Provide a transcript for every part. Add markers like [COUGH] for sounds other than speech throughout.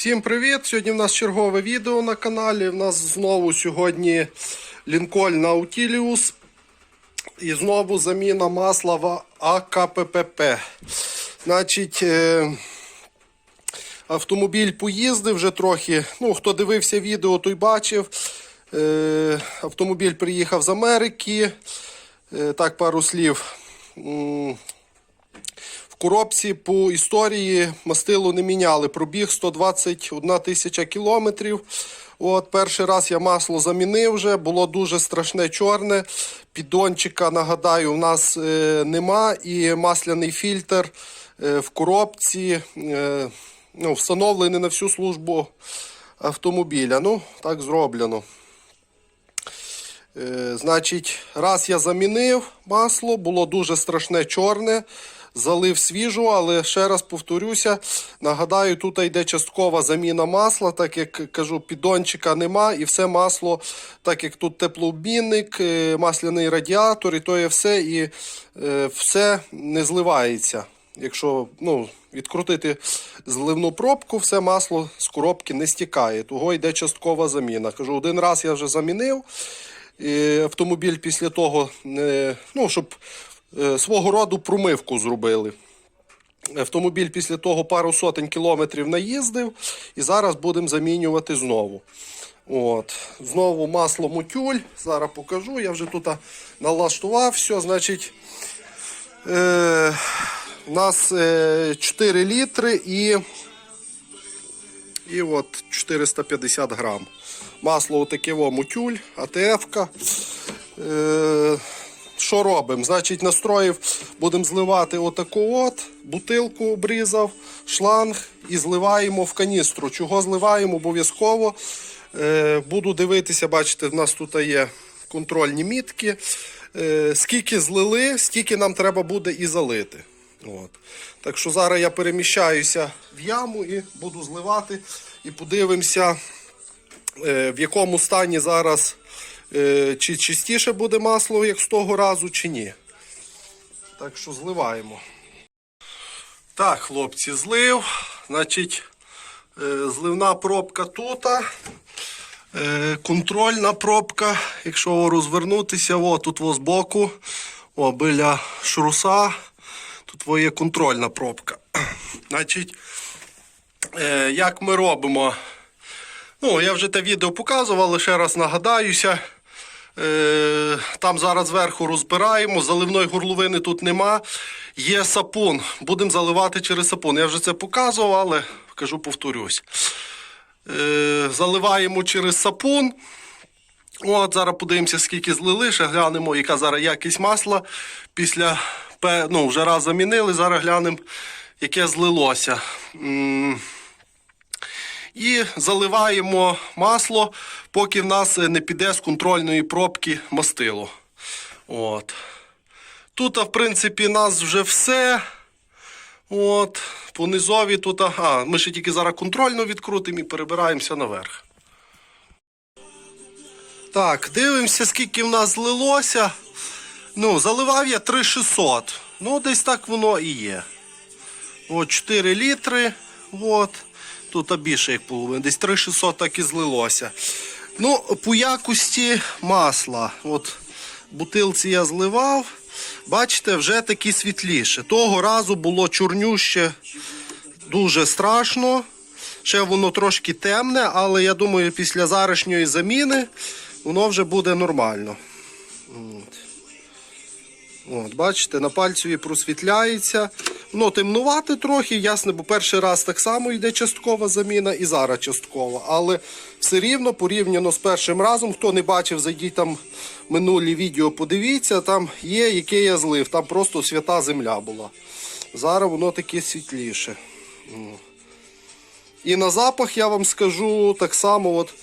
Всім привіт! Сьогодні в нас чергове відео на каналі. У нас знову сьогодні Lincoln Nautilus. І знову заміна масла в АКППП. Значить, е, автомобіль поїздив вже трохи. Ну, хто дивився відео, той бачив. Е, Автомобіль приїхав з Америки. Е, Так, пару слів. Коробці по історії мастило не міняли. Пробіг 121 тисяча кілометрів. От, перший раз я масло замінив вже, було дуже страшне чорне. Піддончика, нагадаю, у нас е, нема. І масляний фільтр е, в коробці е, ну, встановлений на всю службу автомобіля. Ну, так зроблено. Е, значить, раз я замінив масло, було дуже страшне чорне. Залив свіжу, але ще раз повторюся. Нагадаю, тут йде часткова заміна масла, так як кажу, піддончика нема, і все масло, так як тут теплообмінник, е, масляний радіатор, і то є все, і е, все не зливається. Якщо ну, відкрутити зливну пробку, все масло з коробки не стікає. Того йде часткова заміна. Кажу, один раз я вже замінив. І автомобіль після того, е, ну, щоб е, свого роду промивку зробили. Автомобіль після того пару сотень кілометрів наїздив, і зараз будемо замінювати знову. От. Знову масло мутюль. Зараз покажу. Я вже тут налаштував все. Значить, е, у нас е, 4 літри і, і от 450 грам. Масло отаке мутюль, АТФ-ка. Е, що робимо? Значить, настроїв, будемо зливати отаку от, бутилку обрізав, шланг і зливаємо в каністру. Чого зливаємо обов'язково? Е, буду дивитися, бачите, в нас тут є контрольні мітки. Е, скільки злили, стільки нам треба буде і залити. От. Так що зараз я переміщаюся в яму і буду зливати і подивимося, е, в якому стані зараз, чи чистіше буде масло, як з того разу, чи ні. Так що зливаємо. Так, хлопці, злив. Значить, е, зливна пробка тут. Е, Контрольна пробка, якщо розвернутися, о, тут о, збоку, о, біля шруса, тут є контрольна пробка. [CLEARS THROAT] Значить, е, як ми робимо? Ну, я вже те відео показував, але ще раз нагадаюся. Е, Там зараз зверху розбираємо, заливної горловини тут нема. Є сапун. Будемо заливати через сапун. Я вже це показував, але кажу, повторюсь. Е, Заливаємо через сапун. От, зараз подивимося, скільки злили, ще глянемо, яка зараз якість масла. Після ну, вже раз замінили, зараз глянемо, яке злилося. І заливаємо масло, поки в нас е, не піде з контрольної пробки мастило. От. Тут, в принципі, у нас вже все. От. По низові тут, ага, ми ще тільки зараз контрольну відкрутимо і перебираємося наверх. Так, дивимося, скільки в нас злилося. Ну, заливав я 3600. Ну, десь так воно і є. От 4 літри. От. Тут більше як половина. Десь 3600 так і злилося. Ну, по якості масла. От бутилці я зливав. Бачите, вже такі світліше. Того разу було чорнюще, дуже страшно. Ще воно трошки темне, але я думаю, після зарашньої заміни воно вже буде нормально. От. От, бачите, на пальцеві просвітляється. Воно темнувати трохи, ясно, бо перший раз так само йде часткова заміна і зараз часткова. Але все рівно порівняно з першим разом, хто не бачив, зайдіть там минулі відео, подивіться, там є, яке я злив. Там просто свята земля була. Зараз воно таке світліше. І на запах я вам скажу так само. от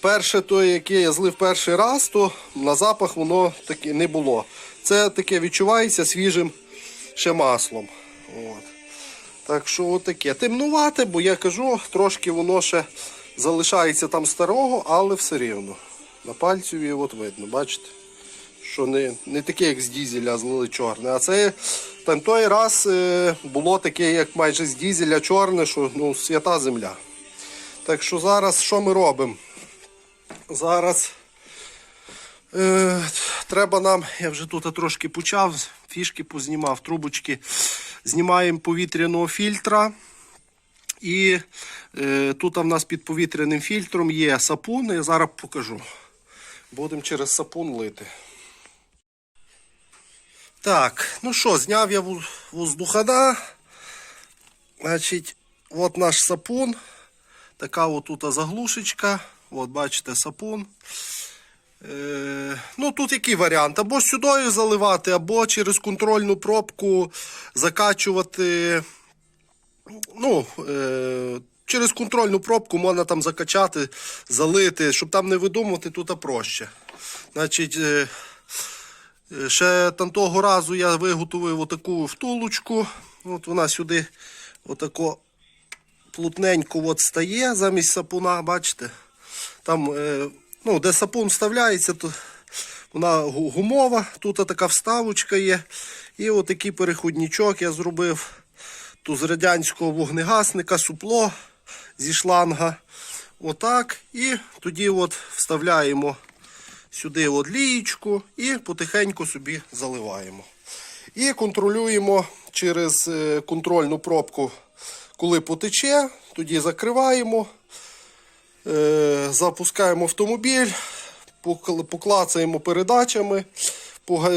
Перше, то, яке я злив перший раз, то на запах воно таке не було. Це таке відчувається свіжим ще маслом. От. Так що отаке. Темнувате, бо я кажу, трошки воно ще залишається там старого, але все рівно. На пальцеві от видно, бачите, що не, не таке, як з дізеля злили чорне. А це там той раз е, було таке, як майже з дізеля чорне, що ну, свята земля. Так що зараз що ми робимо? Зараз е, треба нам, я вже тут трошки почав, фішки познімав, трубочки. Знімаємо повітряного фільтра. І е, тут в нас під повітряним фільтром є сапун, я зараз покажу. Будемо через сапун лити. Так, ну що, зняв я воздухана. Значить, от наш сапун. Така тут заглушечка. От бачите, сапун. Е, ну тут який варіант? Або сюди заливати, або через контрольну пробку закачувати. Ну, е, через контрольну пробку можна там закачати, залити, щоб там не видумувати, тут проще. Значить, е, е, ще там разу я виготовив отаку втулочку. От вона сюди отако плотненько от стає замість сапуна, бачите? Там, е, ну, де сапун вставляється, то вона гумова, тут така вставочка є. І отакий переходничок я зробив. Тут з радянського вогнегасника, супло зі шланга. Отак. І тоді от вставляємо сюди от лієчку і потихеньку собі заливаємо. І контролюємо через е, контрольну пробку, коли потече, тоді закриваємо, запускаємо автомобіль, поклацаємо передачами,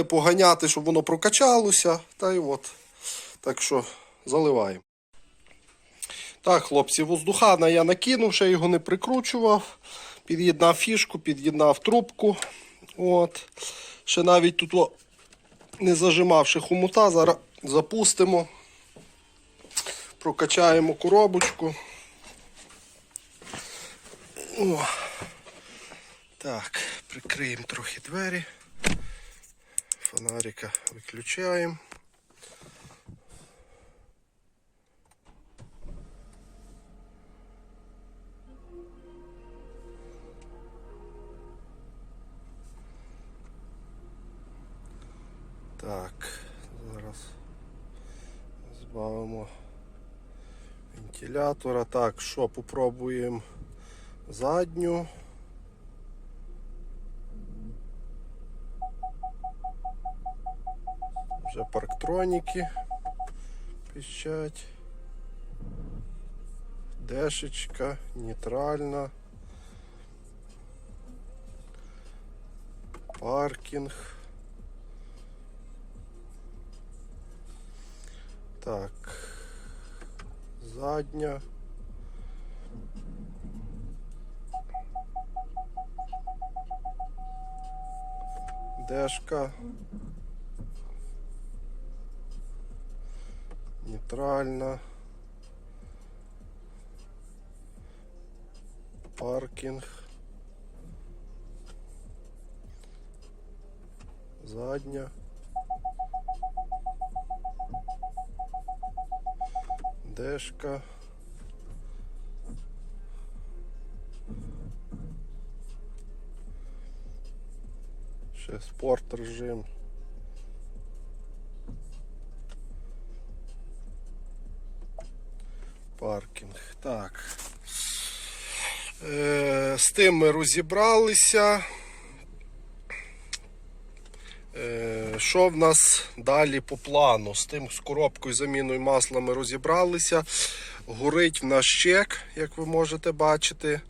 поганяти, щоб воно прокачалося. Та й от. Так що заливаємо. Так, хлопці, воздухана я накинув, ще його не прикручував. Під'єднав фішку, під'єднав трубку. От. Ще навіть тут не зажимавши хомута, зараз запустимо. Прокачаємо коробочку. О. Так, прикриємо трохи двері. Фонарика виключаємо. Так, зараз збавимо вентилятора. Так, що попробуємо задню. Вже парктроніки піщать. Дешечка, нейтральна. Паркінг. Так. Задня. Дешка. Нейтральна. Паркінг. Задня. Дешка. Спорт режим. Паркінг. Так. Е, з тим ми розібралися. Е, Що в нас далі по плану? З тим з коробкою заміною масла ми розібралися. Горить в наш чек, як ви можете бачити.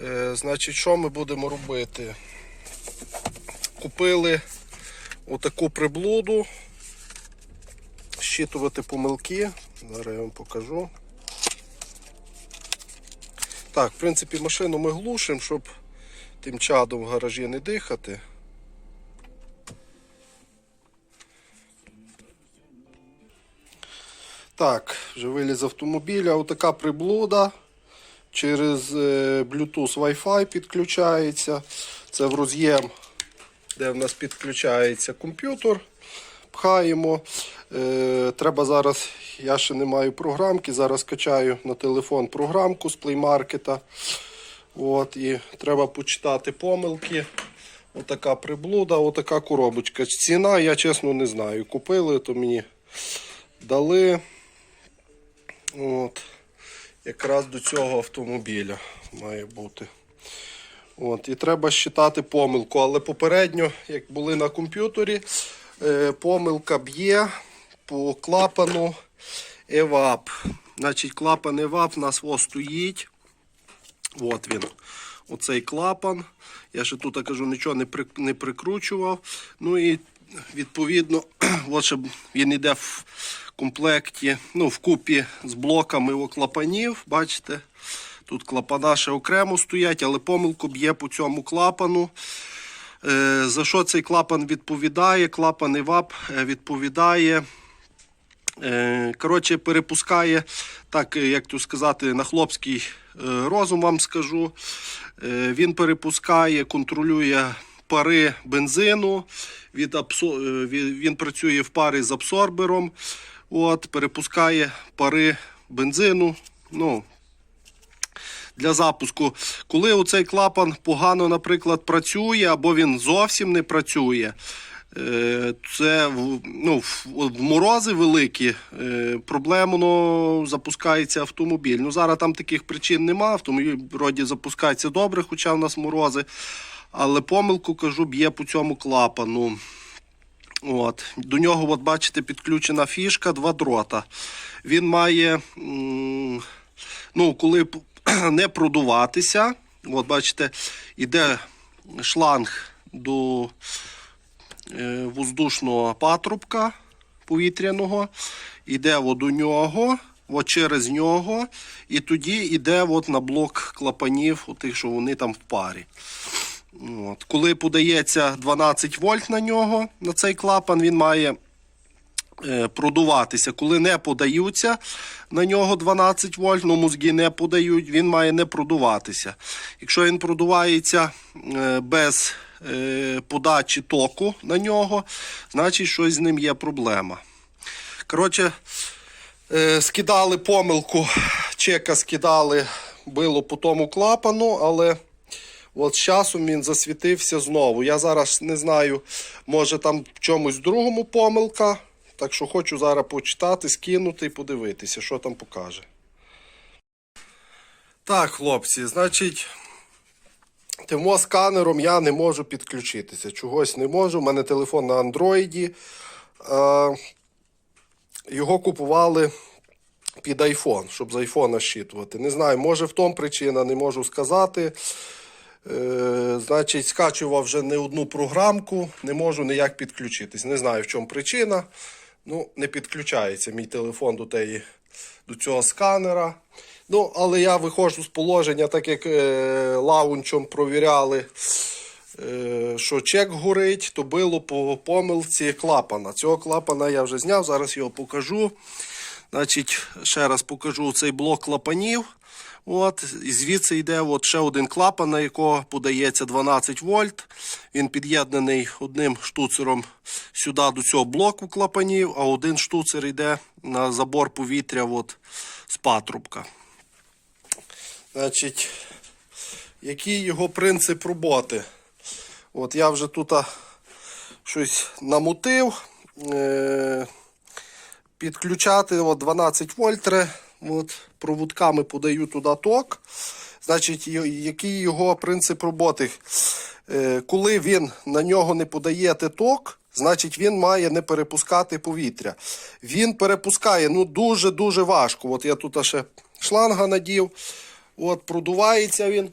Е, Значить, що ми будемо робити? Купили отаку приблуду. Щитувати помилки. Зараз я вам покажу. Так, в принципі, машину ми глушимо, щоб тим чадом в гаражі не дихати. Так, вже виліз з автомобіля. Отака приблуда. Через е, Bluetooth Wi-Fi підключається. Це в роз'єм, де в нас підключається комп'ютер. Пхаємо. Е, треба зараз, я ще не маю програмки, зараз качаю на телефон програмку з плеймаркета. От, і треба почитати помилки. Отака приблуда, отака коробочка. Ціна, я чесно не знаю. Купили, то мені дали. От. Якраз до цього автомобіля має бути. От, і треба считати помилку. Але попередньо, як були на комп'ютері, е, помилка б'є по клапану EVAP. Значить, клапан EVAP у нас ось стоїть. От він. Оцей клапан. Я ще тут кажу, нічого не, при, не прикручував. Ну і відповідно, [CLEARS THROAT] от щоб він йде в комплекті, ну, в купі з блоками о, клапанів. Бачите? Тут клапана ще окремо стоять, але помилку б'є по цьому клапану. Е, за що цей клапан відповідає? Клапан ІВАП е, відповідає. Е, Коротше, перепускає, так як то сказати, на хлопський розум вам скажу. Він перепускає, контролює пари бензину. Від абсо... він- Він працює в парі з абсорбером. От, перепускає пари бензину. Ну, для запуску. Коли оцей клапан погано, наприклад, працює, або він зовсім не працює, е, це ну, в морози великі, е, проблемно запускається автомобіль. Ну, зараз там таких причин нема, автомобіль вроді запускається добре, хоча в нас морози. Але помилку кажу, б'є по цьому клапану. От. До нього, от бачите, підключена фішка, два дрота. Він має, ну, коли [CLEARS THROAT] не продуватися, от бачите, іде шланг до е, воздушного патрубка повітряного, іде от до нього, от через нього, і тоді йде от на блок клапанів, отих, що вони там в парі. От. Коли подається 12 вольт на нього, на цей клапан, він має продуватися. Коли не подаються на нього 12 вольт, ну мозги не подають, він має не продуватися. Якщо він продувається е, без е, подачі току на нього, значить щось з ним є проблема. Коротше, е, скидали помилку, чека скидали, било по тому клапану, але от з часом він засвітився знову. Я зараз не знаю, може там в чомусь другому помилка. Так що хочу зараз почитати, скинути і подивитися, що там покаже. Так, хлопці, значить, тимо сканером я не можу підключитися. Чогось не можу. У мене телефон на андроїді. Е, його купували під iPhone, щоб з айфона щитувати. Не знаю, може в тому причина, не можу сказати. Е, значить, скачував вже не одну програмку, не можу ніяк підключитись. Не знаю, в чому причина. Ну, не підключається мій телефон до, теї, до цього сканера. Ну, але я виходжу з положення, так як е, лаунчом провіряли, е, що чек горить, то було по помилці клапана. Цього клапана я вже зняв, зараз його покажу. Значить, ще раз покажу цей блок клапанів. От, і звідси йде от ще один клапан, на якого подається 12 вольт. Він під'єднаний одним штуцером сюди до цього блоку клапанів, а один штуцер йде на забор повітря от, з патрубка. Значить, який його принцип роботи? От я вже тут щось намутив. Е- підключати от 12 вольт. От, проводками подаю туди ток. Значить, який його принцип роботи? Е, Коли він на нього не подаєте ток, значить він має не перепускати повітря. Він перепускає ну дуже-дуже важко. От я тут ще шланга надів. От, продувається він.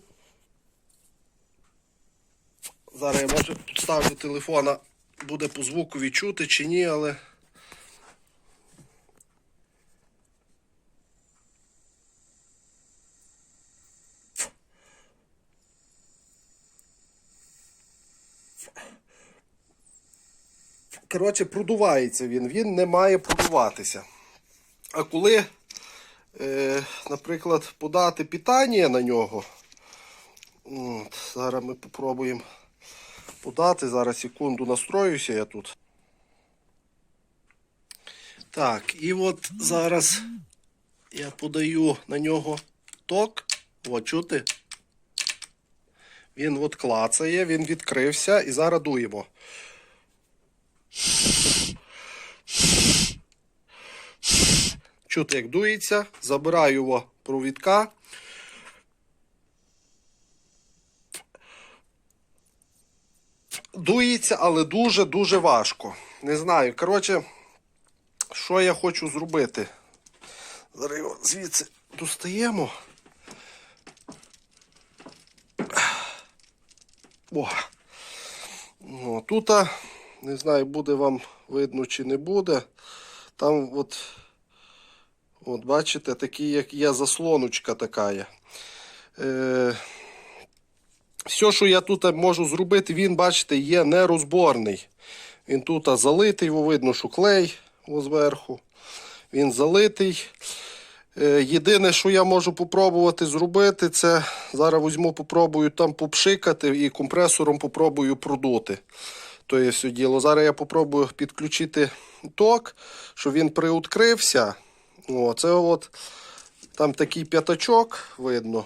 Зараз я може підставлю телефона, буде по звуку відчути чи ні, але. Коротше, продувається він, він не має продуватися. А коли, е, наприклад, подати питання на нього, от, зараз ми спробуємо подати. Зараз секунду настроюся я тут. Так, і от зараз я подаю на нього ток. От, чути? Він от клацає, він відкрився і зараз дуємо. Чути, як дується, забираю його провідка. Дується, але дуже-дуже важко. Не знаю. Коротше, що я хочу зробити? Зараз його звідси достаємо. О. Ну, тут, не знаю, буде вам видно чи не буде. Там от, от бачите, такі, як є заслоночка така. Е, все, що я тут можу зробити, він, бачите, є нерозборний. Він тут залитий, видно, що клей зверху. Він залитий. Е, Єдине, що я можу попробувати зробити, це зараз візьму, попробую там попшикати і компресором попробую продути. Є все діло. Зараз я попробую підключити ток, щоб він приуткрився. О, от там такий п'ятачок видно.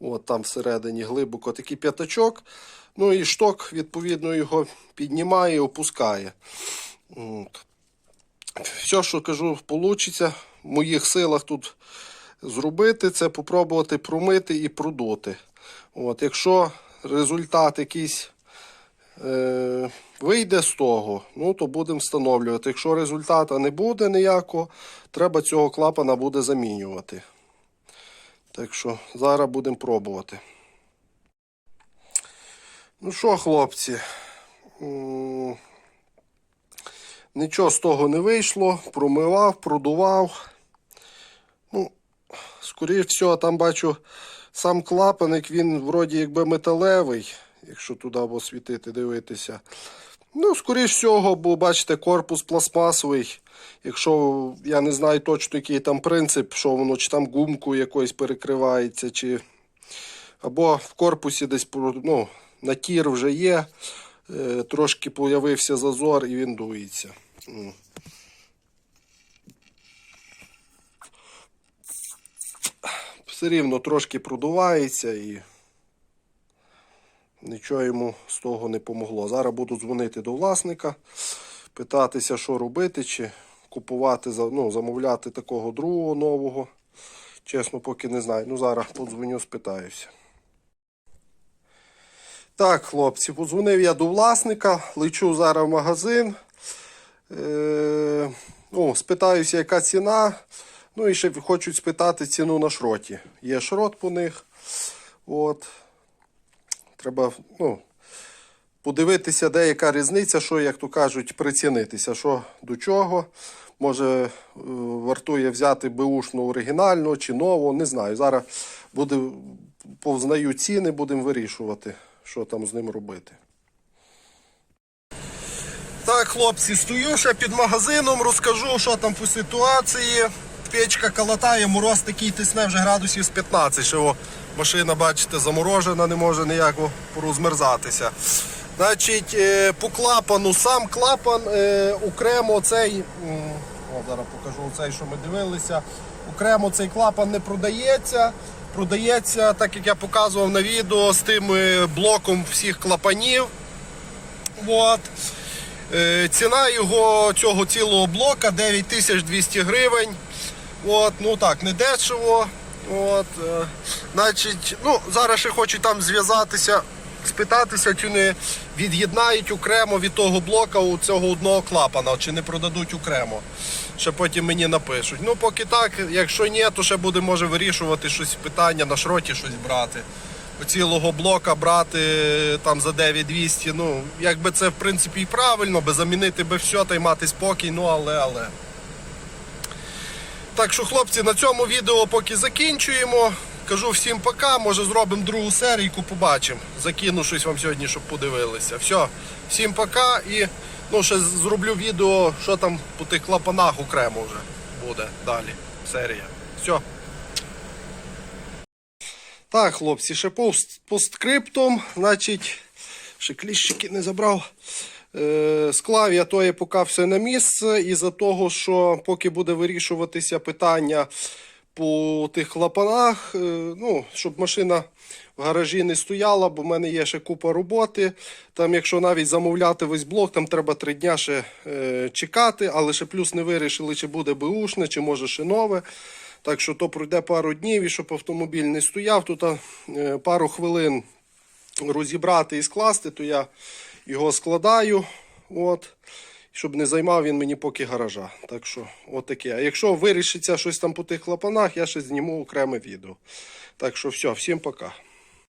От там всередині глибоко такий п'ятачок. Ну і шток, відповідно, його піднімає і опускає. От. Все, що кажу, вийде в моїх силах тут зробити, це попробувати промити і продути. От, якщо результат якийсь е, вийде з того, ну то будемо встановлювати. Якщо результату не буде ніякого, треба цього клапана буде замінювати. Так що зараз будемо пробувати. Ну що, хлопці? Нічого з того не вийшло. Промивав, продував. Ну, скоріш всього, там бачу сам клапаник, він вроді якби металевий, якщо туди освітити, дивитися. Ну, скоріш всього, бо бачите, корпус пластмасовий. Якщо я не знаю точно, який там принцип, що воно, чи там гумку якоюсь перекривається, чи або в корпусі десь ну, натір вже є, е, трошки появився зазор і він дується. Все рівно трошки продувається і нічого йому з того не помогло. Зараз буду дзвонити до власника, питатися, що робити, чи купувати, ну, замовляти такого другого нового. Чесно, поки не знаю. Ну, зараз подзвоню, спитаюся. Так, хлопці, подзвонив я до власника, лечу зараз в магазин. Е, ну, спитаюся, яка ціна. Ну і ще хочуть спитати ціну на шроті. Є шрот по них. От. Треба ну, подивитися, де яка різниця, що, як то кажуть, прицінитися, що до чого. Може, е, вартує взяти беушну оригінальну чи нову, не знаю. Зараз буде, повзнаю ціни, будемо вирішувати, що там з ним робити. Так, хлопці, стою ще під магазином, розкажу, що там по ситуації. Печка калатає, мороз такий тисне вже градусів з 15. Ще о, машина, бачите, заморожена, не може ніяк порозмерзатися. Значить, е, по клапану, сам клапан е, окремо цей. О, зараз покажу цей, що ми дивилися. Окремо цей клапан не продається. Продається, так як я показував на відео, з тим е, блоком всіх клапанів. От. Ціна його цього цілого блока 9200 гривень. От, ну так, не дешево. От, е, значить, ну, зараз ще хочу там зв'язатися, спитатися, чи не від'єднають окремо від того блока у цього одного клапана, чи не продадуть окремо. Ще потім мені напишуть. Ну, поки так, якщо ні, то ще буде може вирішувати щось питання на шроті щось брати цілого блока брати там за 9200. Ну, якби це в принципі і правильно, би замінити би все та й мати спокій, ну але але. Так що, хлопці, на цьому відео поки закінчуємо. Кажу всім пока, може зробимо другу серійку, побачимо. Закину щось вам сьогодні, щоб подивилися. Все, всім пока і ну, ще зроблю відео, що там по тих клапанах окремо вже буде далі. Серія. Все. Так, хлопці, ще пост, постскриптом, значить, ще кліщики не забрав. Е, склав я тоє поки все на місце, із-за того, що поки буде вирішуватися питання по тих клапанах, е, ну, щоб машина в гаражі не стояла, бо в мене є ще купа роботи. Там, якщо навіть замовляти весь блок, там треба три дня ще е, чекати, але ще плюс не вирішили, чи буде беушне, чи може ще нове. Так що то пройде пару днів і щоб автомобіль не стояв, тут пару хвилин розібрати і скласти, то я його складаю. От. Щоб не займав він мені поки гаража. Так що, от таке. А якщо вирішиться щось там по тих клапанах, я ще зніму окреме відео. Так що все, всім пока.